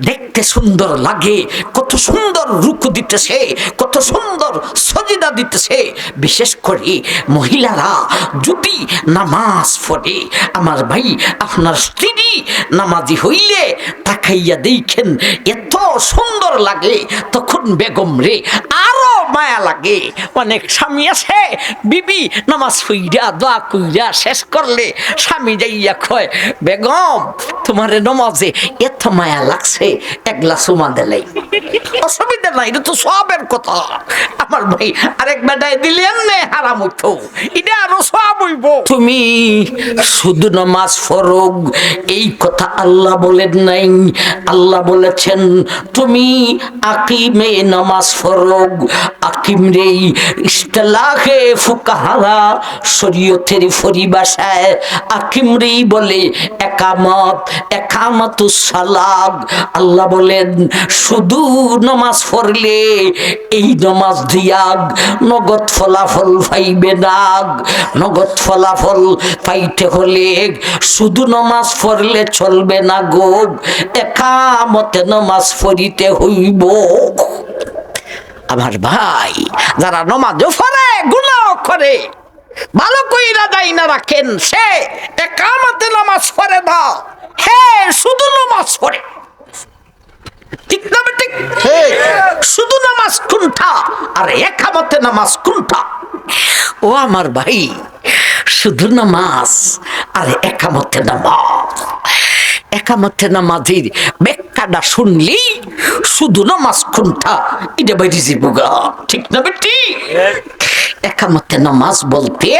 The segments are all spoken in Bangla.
দেখতে সুন্দর লাগে, কত সুন্দর রুকু দিতেছে, কত সুন্দর সজিদা দিতেছে। বিশেষ করে মহিলারা যদি নামাজ পড়ে, আমার ভাই, আপনার স্ত্রী নামাজি হইলে তাকাইয়া দেখেন, এত সুন্দর লাগে, তখন বেগম রে আরও মায়া লাগে। অনেক স্বামী আছে, বিবি নামাজ হইয়া দোয়া কইরা শেষ করলে স্বামী যাইয়া কয়, বেগম, তোমারে নমাজে এত মায়া লাগছে একলা সুমা দিলে অসুবিধা নাই, এটা তো সবের কথা। আমার ভাই আরেক বেটায় দিলেন নে, হারাম হইতো। এটা আরও সব হইব। তুমি শুধু নামাজ ফরগ এই কথা আল্লাহ বলেন নাই। আল্লাহ বলেছেন, তুমি আকিমে নামাজ ফরগ আকিম রে ইস্তেলাহে ফুকাহারা শরীয়তের পরিভাষায় আকিম রে বলে, একামত আল্লাহ বলেন, শুধু নমাজ পড়লে এই নমাজ দিয়াগ, নগদ ফলাফল পাইবে নাগ নগদ ফলাফল পাইতে হলে শুধু নমাজ পড়লে চলবে না গো। একামতে নমাজ পড়িতে হইব। আমার ভাই যারা নমাজও পড়ে গুনাহ করে। ভালো কইরা যাই না রাখেন সে একামতে নামাজ পড়ে না। হে শুধু নামাজ পড়ে। ঠিক না ঠিক শুধু নামাজ কোনটা? আর একামতে নামাজ কোনটা? ও আমার ভাই শুধু নামাজ আর একামতে নামাজ। একামতে নামাজের ব্যাখ্যাটা শুনলি? শুধু নামাজ কোনটা এটা বাইরে বুগা ঠিক না বেটি? একামতে নামাজ বলতে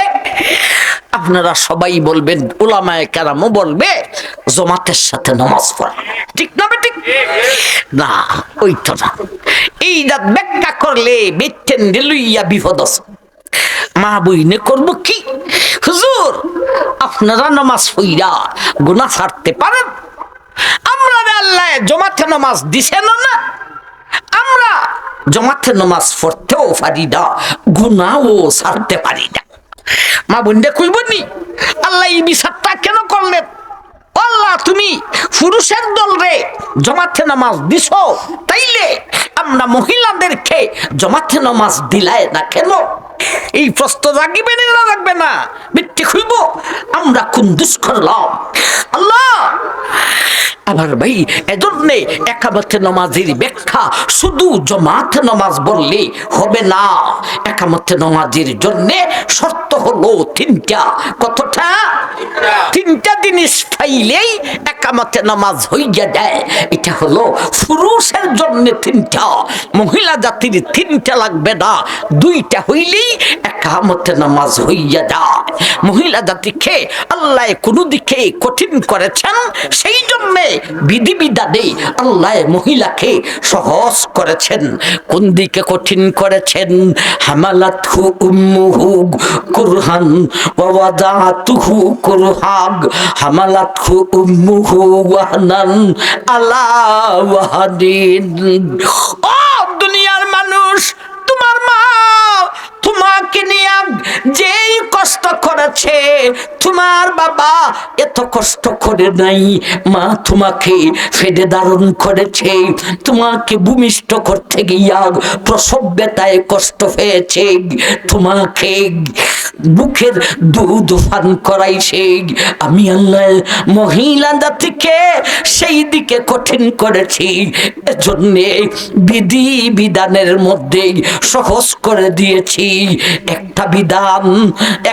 আপনারা সবাই বলবেন ওলামায় কেরামও বলবে, জমাতের সাথে নামাজ পড়া। ঠিক না বেটি? না, ওই তো না। এই যা ব্যাখ্যা করলে বেটেন লইয়া বিপদ আছে। মা বইনে করব কি? হুজুর, আপনারা নামাজ পইরা গুনাহ ছাড়তে পারেন? আল্লাহ জমাতে নামাজ দিছেন না আমরা জমাতে নামাজ পড়তেও পারি না, গুনাহও ছাড়তে পারি না। মা বোনটা কইব নি, আল্লাহ এই বিচারটা কেন করলেন? আল্লাহ তুমি পুরুষের দল রে জমাতে নামাজ দিছ, তাইলে আমরা মহিলাদেরকে জমাতে নামাজ দিলায় না কেন? এই প্রশ্ন রাগিবে না রাখবে না? মিথ্যে খুইব, আমরা কোন দুষ করলাম। আল্লাহ আবার ভাই, এজন্যে একামতে নমাজের ব্যাখ্যা, শুধু জমাত নমাজ বললে হবে না। একামতে নমাজের জন্যে শর্ত হলো তিনটা। কতটা? তিনটা জিনিস পাইলেই একামতে নামাজ হইয়া যায়। এটা হলো পুরুষের জন্য তিনটা, মহিলা জাতির তিনটা লাগবে না। দুইটা হইলেই একামতে নামাজ হইয়া যায়। মহিলা জাতিকে আল্লাহ কোনো দিকে কঠিন করেছেন, সেই জন্যে বিধিবিধানে আল্লাহ মহিলাকে সহজ করেছেন। কোন দিকে কঠিন করেছেন? হামালাত হু উম্মুহু কুরহান ওয়াদাতুহু কুরহাগ হামালাত হু উম্মুহু ওয়াহনান আলা ওয়াহাদিন ও দুনিয়ার মানুষ, তোমার মা তোমাকে নিয়ে যেই কষ্ট করেছে, তোমার বাবা এত কষ্ট করে নাই, মা তোমাকে ফেদে ধারণ করেছে, তোমাকে ভূমিষ্ঠ করতে গিয়া প্রসব বেতায় কষ্ট পেয়েছে, তোমাকে বুকের দুধ পান করাইছে আমি আল্লাহ মহিলা জাতিকে সেই দিকে কঠিন করেছি। এজন্যে বিধি বিধানের মধ্যে সহজ করে দিয়েছি। একটা বিধান,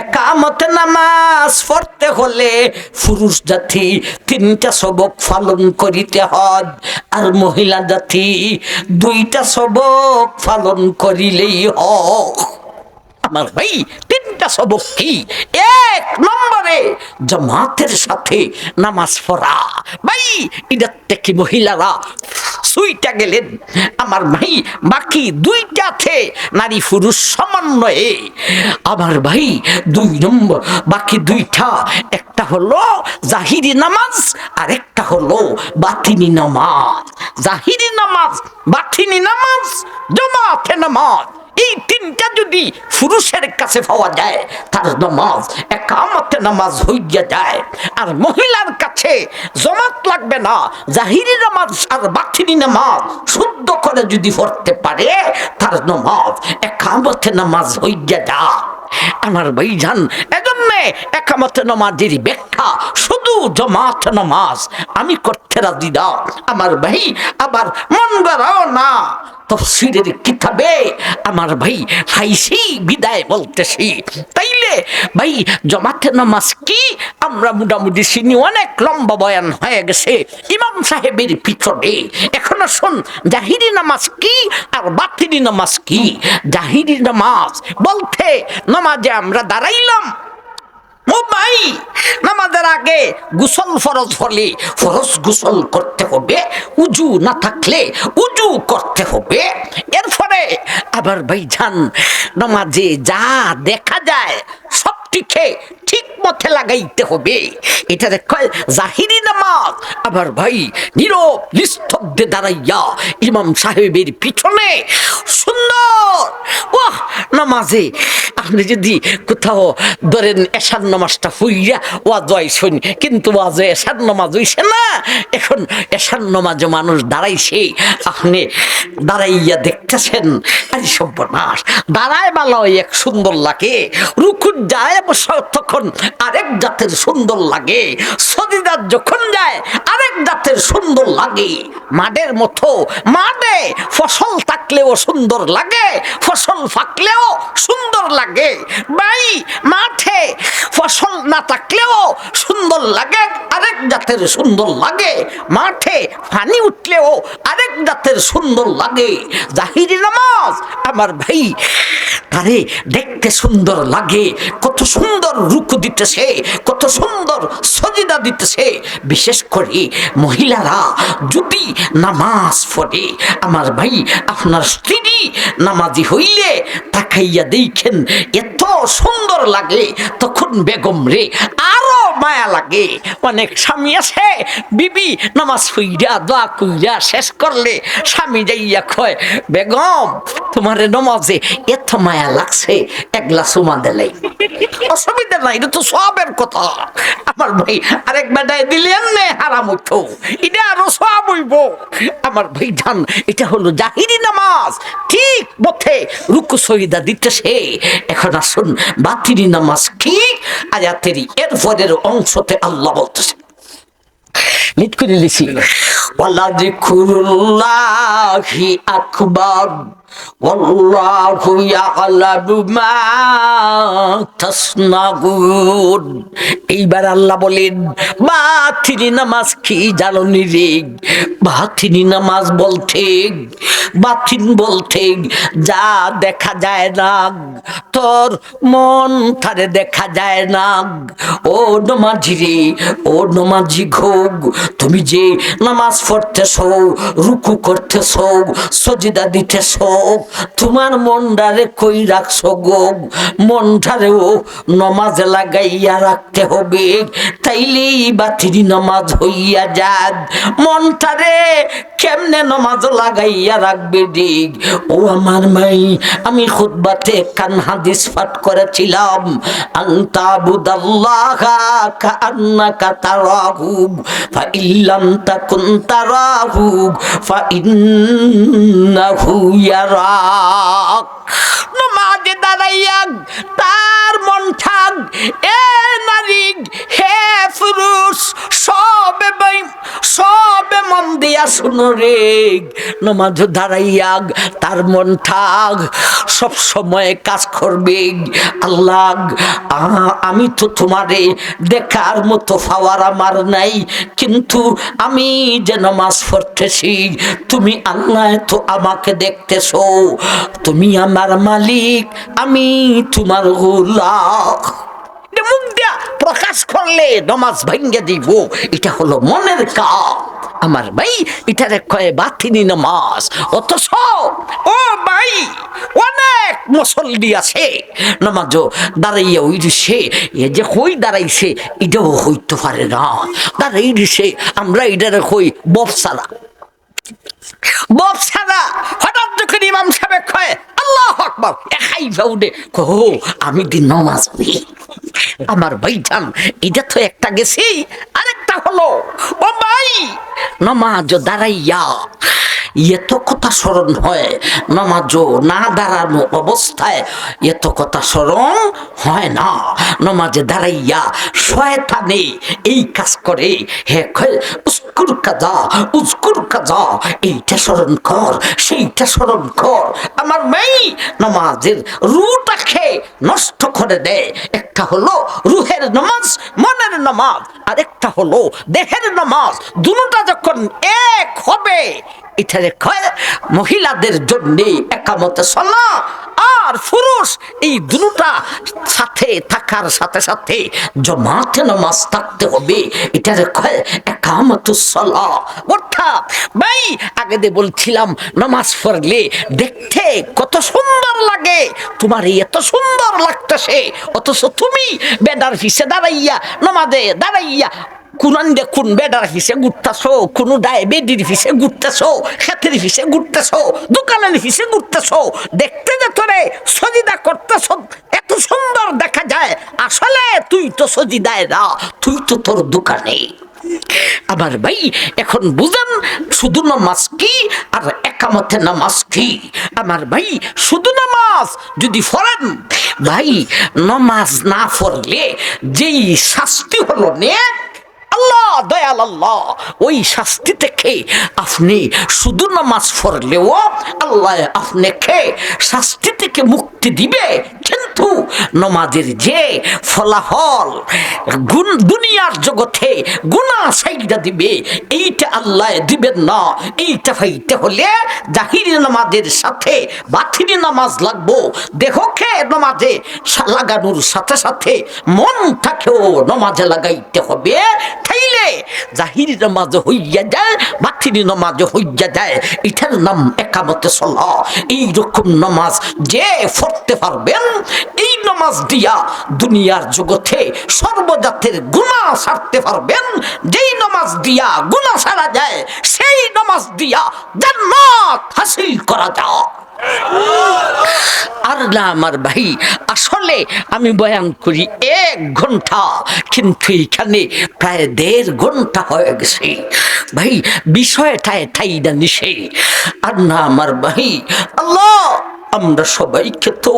একামতে নামাজ পড়তে হলে পুরুষ জাতি তিনটা সবক পালন করিতে হয়। আর মহিলা জাতি দুইটা সবক পালন করিলেই হোক। আমার ভাই তিনটা সবক কি? এক নম্বরে জামাতের সাথে নামাজ পড়া। ভাই, এটার থেকে মহিলারা সুইটা গেলেন। আমার ভাই, বাকি দুইটাতে নারী পুরুষ সমন্বয়ে। আমার ভাই দুই নম্বর, বাকি দুইটা, একটা হলো জাহিরি নামাজ আর একটা হলো বাতিনি নামাজ। জাহিরি নামাজ, বাতিনি নামাজ, জমাতে নামাজ। এই তিনটা যদি পুরুষের কাছে পাওয়া যায়, তার নামাজ, একামতে নামাজ হইয়া যায়। আর মহিলার কাছে জমাত লাগবে না, জাহিরি নামাজ আর বাতিনি নামাজ শুদ্ধ করে যদি পড়তে পারে, তার নামাজ একামতে নামাজ হইয়া যায়। আমার ভাইজান একামতে নামাজের ব্যাখ্যা, শুধু জমাত নামাজ আমি করতে রাজি না, আমার ভাই আবার মন গড়াও না। তফসিরের কিতাবে আমার ভাই হাইসি বিদায় বলতেছি। তাইলে ভাই জমাতে নামাজ কি? আমরা মোটামুটি চিনি, অনেক লম্বা বয়ান হয়ে গেছে। ইমাম সাহেবের পিছনে। এখনও শোন, জাহিরি নামাজ কি আর বাতিনি নামাজ কি? জাহিরি নামাজ বলতে, নামাজে আমরা দাঁড়াইলাম। ও ভাই। নামাজের আগে গোসল ফরজ হলে ফরজ গোসল করতে হবে, উজু না থাকলে উজু করতে হবে। এরপরে আবার ভাইজান, নামাজে যা দেখা যায় সব সবটিকে ঠিক মতে লাগাইতে হবে। এটা কয় জাহিরি নামাজ, আবার ভাই নীরব নিস্তব্ধে দাঁড়াইয়া ইমাম সাহেবের পিছনে সুন্দর। ওহ নামাজে আপনি যদি কোথাও ধরেন এশার নামাজটা হইয়া ওয়াজ শুন কিন্তু ওয়াজ এশার নামাজ হইছে না, এখন এশার নামাজে মানুষ দাঁড়াইছে, আপনি দাঁড়াইয়া দেখতেছেন, আরে সর্বনাশ, দাঁড়ায় ভালো এক সুন্দর লাগে রুকুন যায় অবশ্য তখন আরেক জাতের সুন্দর লাগে সদিদার যখন যায় আরেক জাতের সুন্দর লাগে, মাঠের মতো, মাঠে ফসল থাকলেও সুন্দর লাগে, ফসল ফাকলেও সুন্দর লাগে। ভাই মাঠে ফসল না থাকলেও সুন্দর লাগে, আরেক জাতের সুন্দর লাগে। মাঠে পানি উঠলেও আরেক জাতের সুন্দর লাগে। জাহিরি নামাজ, আমার ভাই তারে দেখতে সুন্দর লাগে। কত সুন্দর রুক দিতেছে, কত সুন্দর সজিদা দিতেছে। বিশেষ করে মহিলারা যদি নামাজ পড়ে, আমার ভাই আপনার স্ত্রী নামাজি হইলে তাকাইয়া দেখেন এত সুন্দর লাগে, তখন বেগম রে আরও মায়া লাগে। অনেক স্বামী আছে, বিবি, নামাজ হইয়া দোয়া কইরা শেষ করলে স্বামী যাইয়া কয়, বেগম, তোমারে নমাজে এত মায়া লাগছে একলা সুমা দিলে অসুবিধা নাই, এটা তো সবের কথা। আমার ভাই আরেক বেটায় দিলেন নে, হারাম হইতো। এটা আরও সব হইব। আমার ভাইজান, এটা হলো জাহিরি নামাজ। ঠিক পথে রুকু সহিদা দিতেছে এখন আসুন বাতিরি নামাজ কি আয়াতেরই এর পরের অংশতে আল্লাহ বলতেছে। মিট করে লিখি। ওয়ালা যিকুরুল্লাহি আকবার। والله يعلم ما تصنعون এইবার আল্লাহ বলেন বাতিনি নামাজ কি জাননি রে বাতিনি নামাজ বলতে বাতিন বলতে যা দেখা যায় না তোর মন তারে দেখা যায় না ও নমাজি রে ও নমাজি ঘোগ তুমি যে নামাজ পড়তেছ রুকু করতেছ সজিদা দিতেছ তোমার মনটারে কই রাখছো গো? মনটারেও নমাজে লাগাইয়া রাখতে হবে। তাইলেই বাতিরি নমাজ হইয়া যাক মনটারে কেমনে নমাজ লাগাইয়া রাখবে দিক ও আমার মাই, আমি খুতবাতে কান হাদিস পাঠ করেছিলাম। আন্তা বুদাল্লাহা কান্নাকা তারাহু ফা ইল্লাম তাকুন তারাহু ফা ইন্নাহু ইয়ারাক নমাজে তার মন এ নারী, হে পুরুষ, সবে সবে মন দিয়া শুনো রে। নমাজ তার মন সব সময় কাজ করবে। আল্লাহ আমি তো তোমারে দেখার মতো পাওয়ার আমার নাই। কিন্তু আমি যে নামাজ পড়তেছি, তুমি আল্লাহ তো আমাকে দেখতেছো। তুমি আমার মালিক আমি তোমার গোলাম মুখ দিয়া। প্রকাশ করলে নমাজ ভেঙ্গে দিব। এটা হলো মনের কাজ আমার ভাই এটারে কয়ে বাতিনি নামাজ। অথচ ও ভাই অনেক মুসল্লি আছে। নামাজ দাঁড়াইয়া ওই সে এ যে হই দাঁড়াইছে এটাও হইতে পারে না। দাঁড়াই দিছে আমরা এটারে কই বপসারা বপ ছাড়া হঠাৎ যখন ইমাম সাহেব কয়, আল্লাহ আকবার একাই ভাউডে কো আমি দিন নমাজ আমার ভাইজান, এটা তো একটা গেছি, আরেকটা হলো, ও ভাই নমাজ দাঁড়াইয়া এত কথা স্মরণ হয়, নমাজ না দাঁড়ানো অবস্থায় এত কথা স্মরণ হয় না। নমাজে দাঁড়াইয়া শয়তানে এই কাজ করে। হে উস্কুর কাজা উস্কুর কাজা, এইটা স্মরণ কর, সেইটা স্মরণ কর। আমার মেয়ে নমাজের রুটাকে নষ্ট করে দেয় একটা হলো রুহের নামাজ, মনের নামাজ আর একটা হলো দেহের নামাজ। দুটা যখন এক হবে এটারে কয় মহিলাদের জন্য একামতে চলা আর পুরুষ, এই দুটা সাথে থাকার সাথে সাথে জমাতে নামাজ থাকতে হবে। এটারে কয় একামতুসলা অর্থাৎ ভাই, আগে দিয়ে বলছিলাম, নামাজ পড়লে দেখতে কত সুন্দর লাগে। তোমার এত সুন্দর লাগতেছে, অথচ তুমি বেদার ফিসে দাঁড়াইয়া নমাদে দাঁড়াইয়া কুনান দেখুন বেডার হিসে ঘুরতেছ, কোন ডায়াবেটির হিসে ঘুরতেছ খেতের হিসে ঘুরতেছ, দোকানের হিসে ঘুরতেছ, দেখতে যে তোরে সজিদা করতেছ, এত সুন্দর দেখা যায়। আসলে তুই তো সজিদায় না, তুই তো তোর দোকানে। আবার ভাই, এখন বুঝেন, শুধু নামাজ কি আর একামতে নামাজ কি? আমার ভাই, শুধু নামাজ যদি ফরেন ভাই, নামাজ না ফরলে যেই শাস্তি হলো নেক, আল্লাহ, দয়াল আল্লাহ, ওই শাস্তি থেকে আপনি শুধু নামাজ ফরলেও আল্লাহ আপনাকে শাস্তি থেকে মুক্তি দিবে। কিন্তু নমাজের যে ফলাফল গুণ দুনিয়ার জগতে গুণা সাইডা দিবে, এইটা আল্লাহ দিবেন না। এইটা পাইতে হলে জাহিরি নামাজের সাথে বাথিরি নামাজ লাগবো। দেহকে নমাজে লাগানোর সাথে সাথে মনটাকেও নমাজে লাগাইতে হবে। তাইলে জাহিরি নামাজ হইয়া যায় বাথিরি নামাজ হইয়া যায়। এটার নাম একামতে চলা এইরকম নামাজ যে পড়তে পারবেন এই নামাজ দিয়া দুনিয়ার জগতে সর্বজাতের গুণা সারতে পারবেন। যেই নামাজ দিয়া গুণা সারা যায়, সেই নামাজ দিয়া জান্নাত হাসিল করা যায়। আর না আমার ভাই, আসলে আমি বয়ান করি এক ঘণ্টা, কিন্তু এখানে প্রায় দেড় ঘণ্টা হয়ে গেছে। ভাই, বিষয়টায় ঠাইটা নিশে আর না আমার ভাই, আল্লাহ, আমরা সবাইকে তো